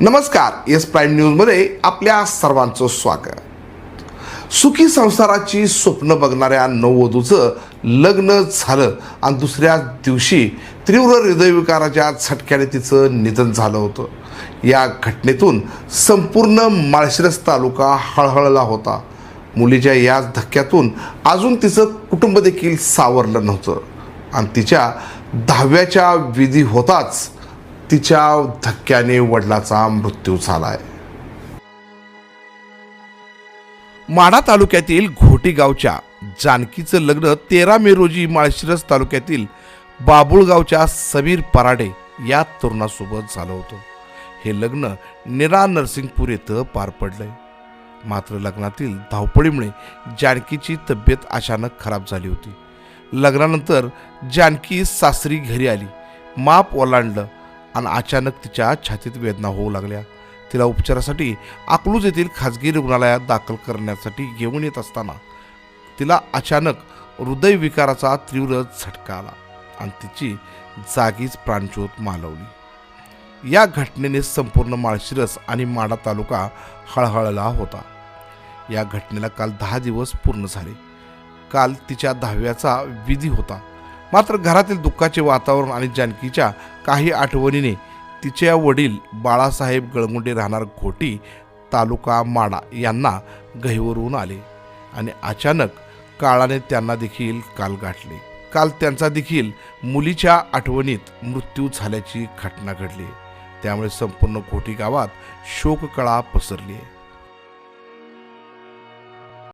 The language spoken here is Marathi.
नमस्कार एस प्राईम न्यूजमध्ये आपल्या सर्वांचं स्वागत. सुखी संसाराची स्वप्न बघणाऱ्या नववधूचं लग्न झालं आणि दुसऱ्या दिवशी तीव्र हृदयविकाराच्या झटक्याने तिचं निधन झालं होतं. या घटनेतून संपूर्ण माळशिरस तालुका हळहळला होता. मुलीच्या या धक्क्यातून अजून तिचं कुटुंब देखील सावरलं नव्हतं. आणि तिच्या दहाव्याच्या विधी होताच तिच्या धक्क्याने वडिलाचा मृत्यू झालाय. माढा तालुक्यातील घोटी गावच्या जानकीचं लग्न तेरा मे रोजी माळशिरस तालुक्यातील बाबुळगावच्या समीर पराडे या तरुणासोबत झालं होतं. हे लग्न निरा नरसिंगपूर येथं पार पडलंय. मात्र लग्नातील धावपळीमुळे जानकीची तब्येत अचानक खराब झाली होती. लग्नानंतर जानकी सासरी घरी आली. माप ओलांडलं. आणि अचानक तिच्या छातीत वेदना होऊ लागल्या. तिला उपचारासाठी अकलूज येथील खाजगी रुग्णालयात दाखल करण्यासाठी घेऊन येत असताना तिला अचानक हृदयविकाराचा तीव्र झटका आला आणि तिची जागीच प्राणज्योत मालवली. या घटनेने संपूर्ण माळशिरस आणि माडा तालुका हळहळला होता. या घटनेला काल दहा दिवस पूर्ण झाले. काल तिच्या दहाव्याचा विधी होता. मात्र घरातील दुःखाचे वातावरण आणि जानकीच्या काही आठवणीने तिच्या वडील बाळासाहेब गळमुंडे राहणार घोटी तालुका माडा यांना गहिवरून आले आणि अचानक काळाने त्यांना देखील काल गाठले. काल त्यांचा देखील मुलीच्या आठवणीत मृत्यू झाल्याची घटना घडली. त्यामुळे संपूर्ण घोटी गावात शोककळा पसरली आहे.